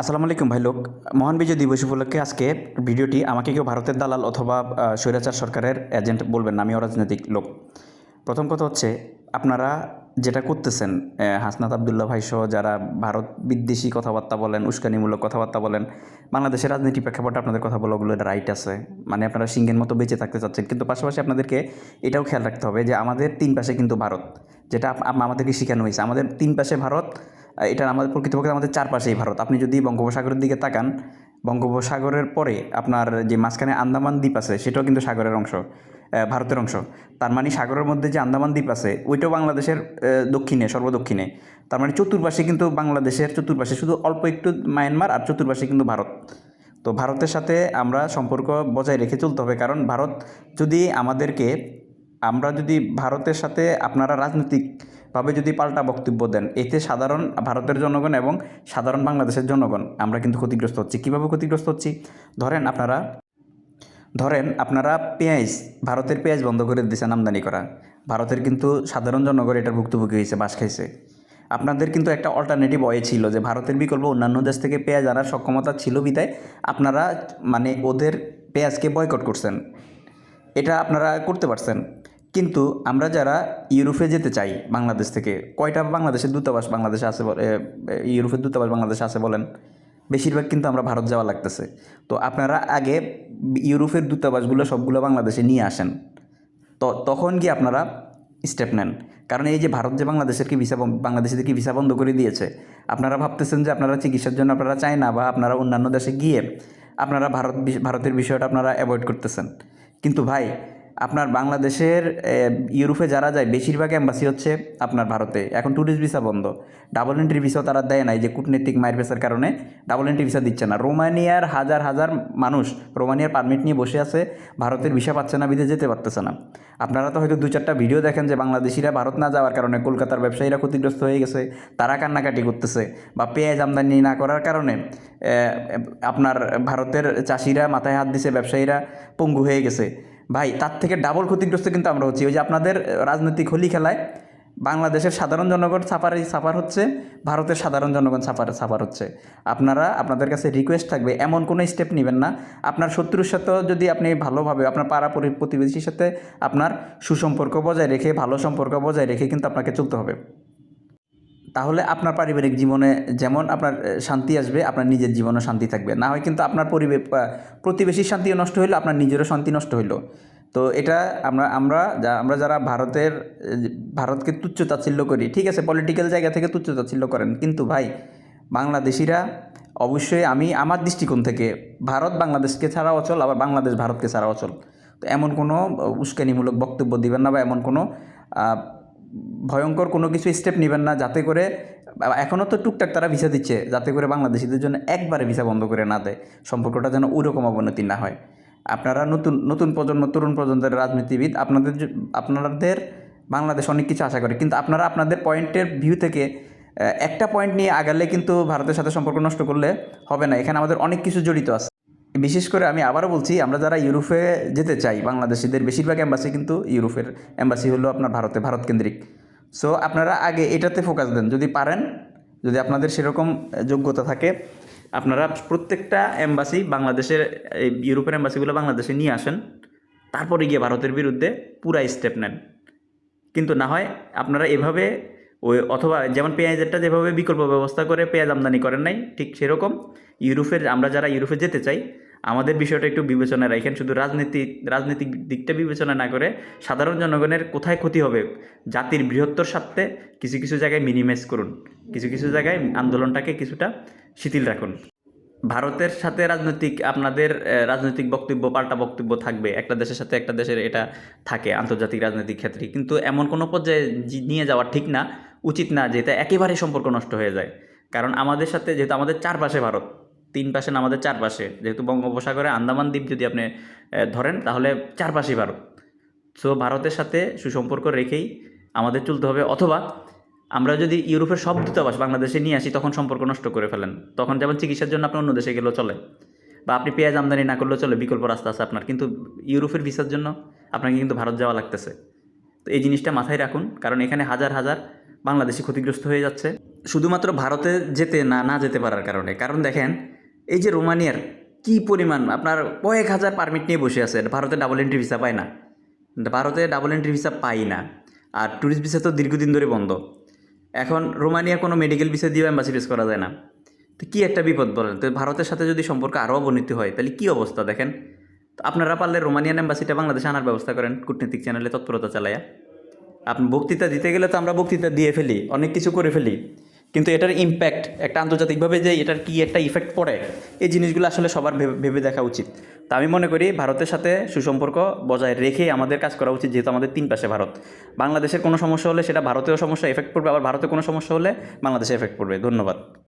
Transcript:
আসসালামু আলাইকুম ভাই লোক। মহান বিজয় দিবস উপলক্ষে আজকে ভিডিওটি আমাকে কেউ ভারতের দালাল অথবা স্বৈরাচার সরকারের এজেন্ট বলবেন না, আমি অরাজনৈতিক লোক। প্রথম কথা হচ্ছে, আপনারা যেটা করতেছেন হাসনাত আবদুল্লাহ ভাই সহ যারা ভারত বিদ্বেষী কথাবার্তা বলেন, উস্কানিমূলক কথাবার্তা বলেন, বাংলাদেশের রাজনীতি প্রেক্ষাপটে আপনাদের কথা বলা ওগুলো রাইট আছে। মানে আপনারা সিংহের মতো বেঁচে থাকতে চাচ্ছেন, কিন্তু পাশাপাশি আপনাদেরকে এটাও খেয়াল রাখতে হবে যে আমাদের তিন পাশে কিন্তু ভারত, যেটা আমাদেরকে শেখানো হয়েছে। আমাদের তিন পাশে ভারত এটা আমাদের প্রকৃতপক্ষে আমাদের চারপাশেই ভারত। আপনি যদি বঙ্গোপসাগরের দিকে তাকান, বঙ্গোপসাগরের পরে আপনার যে মাঝখানে আন্দামান দ্বীপ আছে, সেটাও কিন্তু সাগরের অংশ ভারতের অংশ। তার মানে সাগরের মধ্যে যে আন্দামান দ্বীপ আছে, ওইটাও বাংলাদেশের দক্ষিণে, সর্বদক্ষিণে। তার মানে চতুর্পাশে কিন্তু বাংলাদেশের চতুর্পাশে শুধু অল্প একটু মায়ানমার আর চতুর্পাশে কিন্তু ভারত। তো ভারতের সাথে আমরা সম্পর্ক বজায় রেখে চলতে হবে, কারণ ভারত যদি আমাদেরকে, আমরা যদি ভারতের সাথে আপনারা রাজনৈতিকভাবে যদি পাল্টা বক্তব্য দেন। এতে সাধারণ ভারতের জনগণ এবং সাধারণ বাংলাদেশের জনগণ, আমরা কিন্তু ক্ষতিগ্রস্ত হচ্ছি। কীভাবে ক্ষতিগ্রস্ত হচ্ছি? ধরেন আপনারা ধরেন আপনারা পেঁয়াজ, ভারতের পেঁয়াজ বন্ধ করে দিয়েছেন আমদানি করা। ভারতের কিন্তু সাধারণ জনগণ এটার ভুক্তভোগী হয়েছে, বাস খাইছে। আপনাদের কিন্তু একটা অল্টারনেটিভ ওয়ে ছিল যে ভারতের বিকল্প অন্যান্য দেশ থেকে পেঁয়াজ আনার সক্ষমতা ছিল বিদায় আপনারা মানে ওদের পেঁয়াজকে বয়কট করছেন। এটা আপনারা করতে পারছেন। কিন্তু আমরা যারা ইউরোপে যেতে চাই বাংলাদেশ থেকে, কয়টা বাংলাদেশের দূতাবাস বাংলাদেশে আছে ইউরোপের দূতাবাস বাংলাদেশে আছে বলেন? বেশিরভাগ কিন্তু আমরা ভারত যাওয়া লাগতেছে। তো আপনারা আগে ইউরোপের দূতাবাসগুলো সবগুলো বাংলাদেশে নিয়ে আসেন। তো তখন গিয়ে আপনারা স্টেপ নেন। কারণ এই যে ভারত যে বাংলাদেশের কি ভিসা বাংলাদেশিদের কি ভিসা বন্ধ করে দিয়েছে, আপনারা ভাবতেছেন যে আপনারা চিকিৎসার জন্য আপনারা চায় না বা আপনারা অন্যান্য দেশে গিয়ে আপনারা ভারত, ভারতের বিষয়টা আপনারা অ্যাভয়েড করতেছেন। কিন্তু ভাই আপনার বাংলাদেশের ইউরোপে যারা যায়, বেশিরভাগ অ্যাম্বাসি হচ্ছে আপনার ভারতে। এখন ট্যুরিস্ট ভিসা বন্ধ। ডাবল এন্ট্রি ভিসাও তারা দেয় নাই যে কূটনৈতিক মায়ের পেশার কারণে ডাবল এন্ট্রি ভিসা দিচ্ছে না। রোমানিয়ার হাজার হাজার মানুষ রোমানিয়ার পারমিট নিয়ে বসে আছে, ভারতের ভিসা পাচ্ছে না, বিদেশ যেতে পারতেছে না। আপনারা তো হয়তো দু চারটা ভিডিও দেখেন যে বাংলাদেশিরা ভারত না যাওয়ার কারণে কলকাতার ব্যবসায়ীরা ক্ষতিগ্রস্ত হয়ে গেছে, তারা কান্নাকাটি করতেছে বা পেঁয়াজ আমদানি না করার কারণে আপনার ভারতের চাষিরা মাথায় হাত দিছে, ব্যবসায়ীরা পঙ্গু হয়ে গেছে। ভাই, তার থেকে ডাবল ক্ষতিগ্রস্ত কিন্তু আমরা হচ্ছি। ওই যে আপনাদের রাজনৈতিক হোলি খেলায় বাংলাদেশের সাধারণ জনগণ সাফার সাফার হচ্ছে, ভারতের সাধারণ জনগণ সাফার সাফার হচ্ছে। আপনারা, আপনাদের কাছে রিকোয়েস্ট থাকবে, এমন কোনো স্টেপ নেবেন না। আপনার শত্রুর সাথেও যদি আপনি ভালোভাবে, আপনার পাড়া পরি- প্রতিবেশীর সাথে আপনার সুসম্পর্ক বজায় রেখে, ভালো সম্পর্ক বজায় রেখে কিন্তু আপনাকে চলতে হবে। তাহলে আপনার পারিবারিক জীবনে যেমন আপনার শান্তি আসবে, আপনার নিজের জীবনেও শান্তি থাকবে। না হয় কিন্তু আপনার পরিবেশ প্রতিবেশীর শান্তিও নষ্ট হইল, আপনার নিজেরও শান্তি নষ্ট হইল। তো এটা আমরা আমরা যা- আমরা যারা ভারতের ভারতকে তুচ্ছ তাচ্ছিল্য করি, ঠিক আছে পলিটিক্যাল জায়গা থেকে তুচ্ছ তাচ্ছিল্য করেন, কিন্তু ভাই, বাংলাদেশিরা অবশ্যই আমি, আমার দৃষ্টিকোণ থেকে ভারত বাংলাদেশকে ছাড়া অচল, আবার বাংলাদেশ ভারতকে ছাড়া অচল। তো এমন কোনো উস্কানিমূলক বক্তব্য দিবেন না বা এমন কোনো ভয়ঙ্কর কোনো কিছু স্টেপ নেবেন না যাতে করে এখনও তো টুকটাক তারা ভিসা দিচ্ছে, যাতে করে বাংলাদেশিদের জন্য একবারে ভিসা বন্ধ করে না দেয়, সম্পর্কটা যেন ওইরকম অবনতি না হয়। আপনারা নতুন নতুন প্রজন্ম, তরুণ প্রজন্মের রাজনীতিবিদ, আপনাদের আপনাদের বাংলাদেশ অনেক কিছু আশা করে, কিন্তু আপনারা আপনাদের পয়েন্টের ভিউ থেকে একটা পয়েন্ট নিয়ে আগালে কিন্তু ভারতের সাথে সম্পর্ক নষ্ট করলে হবে না, এখানে আমাদের অনেক কিছু জড়িত আছে। বিশেষ করে আমি আবারও বলছি, আমরা যারা ইউরোপে যেতে চাই, বাংলাদেশিদের বেশিরভাগ অ্যাম্বাসি কিন্তু ইউরোপের অ্যাম্বাসি হলো আপনার ভারতে, ভারত কেন্দ্রিক। সো আপনারা আগে এটাতে ফোকাস দেন। যদি পারেন, যদি আপনাদের সেরকম যোগ্যতা থাকে, আপনারা প্রত্যেকটা এম্বাসি বাংলাদেশের ইউরোপের এম্বাসিগুলো বাংলাদেশে নিয়ে আসেন, তারপরে গিয়ে ভারতের বিরুদ্ধে পুরা স্টেপ নেন। কিন্তু না হয় আপনারা এভাবে ওই অথবা যেমন পেঁয়াজেরটা যেভাবে বিকল্প ব্যবস্থা করে পেঁয়াজ আমদানি করেন নাই, ঠিক সেরকম। ইউরোপের, আমরা যারা ইউরোপে যেতে চাই আমাদের বিষয়টা একটু বিবেচনায় রাখেন, শুধু রাজনীতি, রাজনৈতিক দিকটা বিবেচনা না করে সাধারণ জনগণের কোথায় ক্ষতি হবে, জাতির বৃহত্তর স্বার্থে কিছু কিছু জায়গায় মিনিমাইজ করুন, কিছু কিছু জায়গায় আন্দোলনটাকে কিছুটা শিথিল রাখুন। ভারতের সাথে রাজনৈতিক, আপনাদের রাজনৈতিক বক্তব্য, পাল্টা বক্তব্য থাকবে, একটা দেশের সাথে একটা দেশের এটা থাকে, আন্তর্জাতিক রাজনৈতিক ক্ষেত্রে। কিন্তু এমন কোনো পর্যায়ে নিয়ে যাওয়া ঠিক না, উচিত না যে এটা একেবারে সম্পর্ক নষ্ট হয়ে যায়। কারণ আমাদের সাথে, যেহেতু আমাদের চারপাশে ভারত তিন পাশে না আমাদের চারপাশে যেহেতু বঙ্গোপসাগরে আন্দামান দ্বীপ যদি আপনি ধরেন, তাহলে চারপাশেই ভারত। সো ভারতের সাথে সুসম্পর্ক রেখেই আমাদের চলতে হবে। অথবা আমরা যদি ইউরোপের সব দূতাবাস বাংলাদেশে নিয়ে আসি, তখন সম্পর্ক নষ্ট করে ফেলেন। তখন যেমন চিকিৎসার জন্য আপনি অন্য দেশে গেলেও চলে। বা আপনি পেঁয়াজ আমদানি না করলেও চলে, বিকল্প রাস্তা আছে আপনার। কিন্তু ইউরোপের ভিসার জন্য আপনাকে কিন্তু ভারত যাওয়া লাগতেছে। তো এই জিনিসটা মাথায় রাখুন, কারণ এখানে হাজার হাজার বাংলাদেশি ক্ষতিগ্রস্ত হয়ে যাচ্ছে। শুধুমাত্র ভারতে যেতে না না যেতে পারার কারণে। কারণ দেখেন এই যে রোমানিয়ার কি পরিমাণ, আপনার কয়েক হাজার পারমিট নিয়ে বসে আছে ভারতে ডাবল এন্ট্রি ভিসা পায় না। ভারতে ডাবল এন্ট্রি ভিসা পাই না, আর ট্যুরিস্ট ভিসা তো দীর্ঘদিন ধরে বন্ধ। এখন রোমানিয়া কোনো মেডিকেল ভিসা দিয়ে অ্যাম্বাসি ফেস করা যায় না। তো কী একটা বিপদ বলেন, তো ভারতের সাথে যদি সম্পর্ক আরও অবনতি হয়, তাহলে কী অবস্থা দেখেন? তো আপনারা পারলে রোমানিয়ান অ্যাম্বাসিটা বাংলাদেশে আনার ব্যবস্থা করেন, কূটনীতিক চ্যানেলে তৎপরতা চালায়া। আপনি বক্তৃতা দিতে গেলে তো আমরা বক্তৃতা দিয়ে ফেলি, অনেক কিছু করে ফেলি। কিন্তু এটার ইম্প্যাক্ট একটা আন্তর্জাতিকভাবে যে এটার কি একটা ইফেক্ট পড়ে, এই জিনিসগুলো আসলে সবার ভেবে- দেখা উচিত। তা আমি মনে করি ভারতের সাথে সুসম্পর্ক বজায় রেখে আমাদের কাজ করা উচিত, যেহেতু আমাদের তিন পাশে ভারত। বাংলাদেশের কোনো সমস্যা হলে সেটা ভারতেও সমস্যা এফেক্ট পড়বে। আবার ভারতে কোনো সমস্যা হলে বাংলাদেশে এফেক্ট পড়বে। ধন্যবাদ।